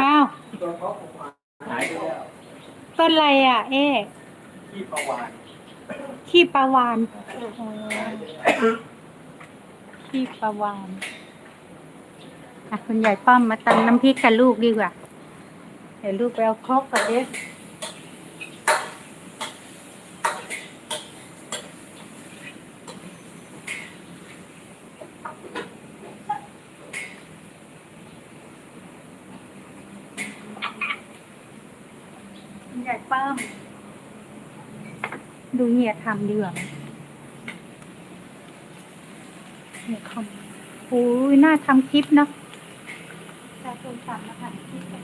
อ้าวหายไปแล้วต้นอะไรอะ เอ๊ที่ประวานขี้ปลาวานอ๋อขี้ปลาวานอะคุณยายป้อมมาตำน้ำพริกกับลูกดีกว่า เดี๋ยวลูกไปเอาครกก่อนเด็ เปิ้มดูเฮียทำดีกว่าเฮียคอมโอ้ยน่าทำคลิปเนาะจาโทรศัพท์มาถ่ายคลิปกัน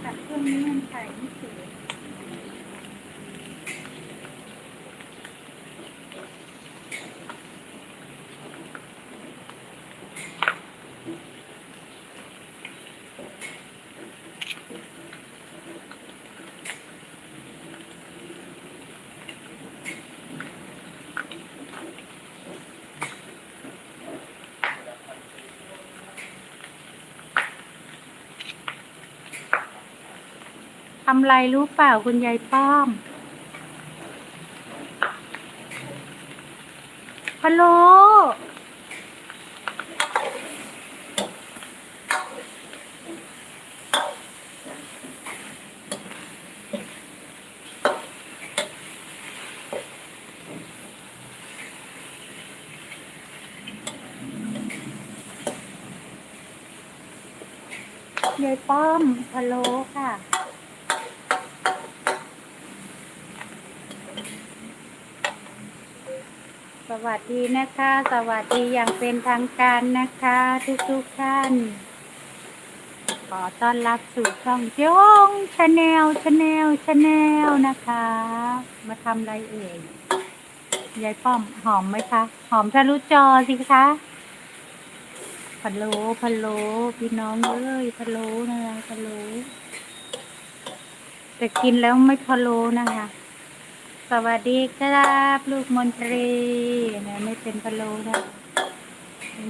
แต่เครื่องนี้มันใส่ไม่สวย ทำไรรู้เปล่าคุณยายป้อมฮัลโหลยายป้อมฮัลโหลค่ะ สวัสดีนะคะ สวัสดีอย่างเป็นทางการนะคะ ทุกทุกๆท่าน ขอต้อนรับสู่ช่องจ้งชาแนลชาแนลชาแนลนะคะ มาทำอะไรเอ่ยยายป้อมหอมไหมคะ หอมทะลุจอสิคะพะโล้พะโล้พี่น้องเอ้ยพะโล้นะคะพะโล้แต่กินแล้วไม่พะโล้นะคะ สวัสดีครับ ลูกมนตรีนะไม่เป็นพะโล้นะ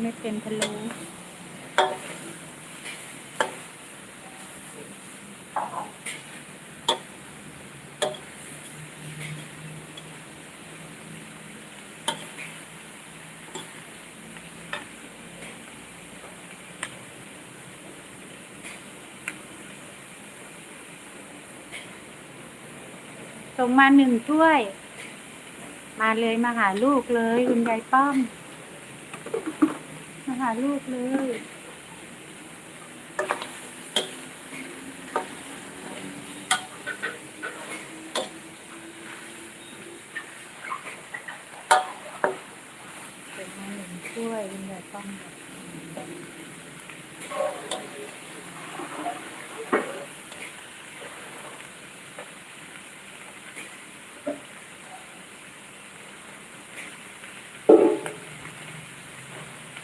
ไม่เป็นพะโล้ ส่งมาหนึ่งถ้วย มาเลยมาหาลูกเลย คุณยายป้อม มาหาลูกเลยส่งมาหนึ่งถ้วยคุณยายป้อมบอก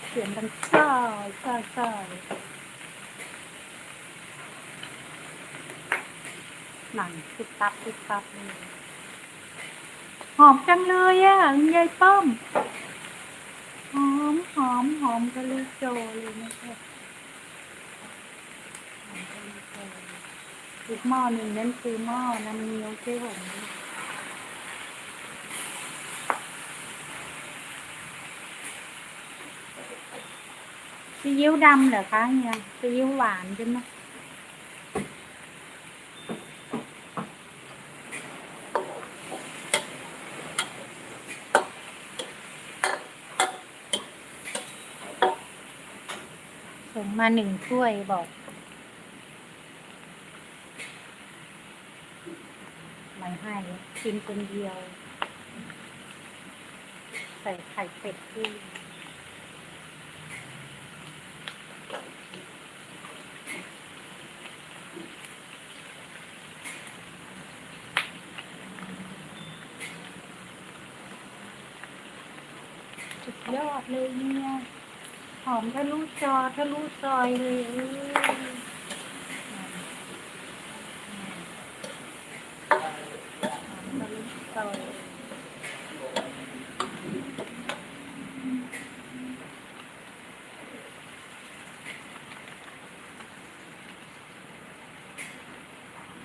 เสียงดัง ซอยซ่อยซ่อยหนังตึกตับตึกตับเลยหอมจังเลยอะยายป้อม หอมหอมหอมกะลิโจเลยนะคะหอมกะลิโจอีกหม้อหนึ่งนั่นคือหม้อน้ำเงี้ยวเจ๊หง ซีอิ๊วดำเหรอคะเฮียซีอิ๊วหวานใช่ไหมส่งมาหนึ่งถ้วยบอกไม่ให้กินคนเดียว ใส่ไข่เป็ดด้วย สุดยอดเลยเนี่ยหอมทะลุจอทะลุซอยเลยเอ้ยหอมทะลุซอย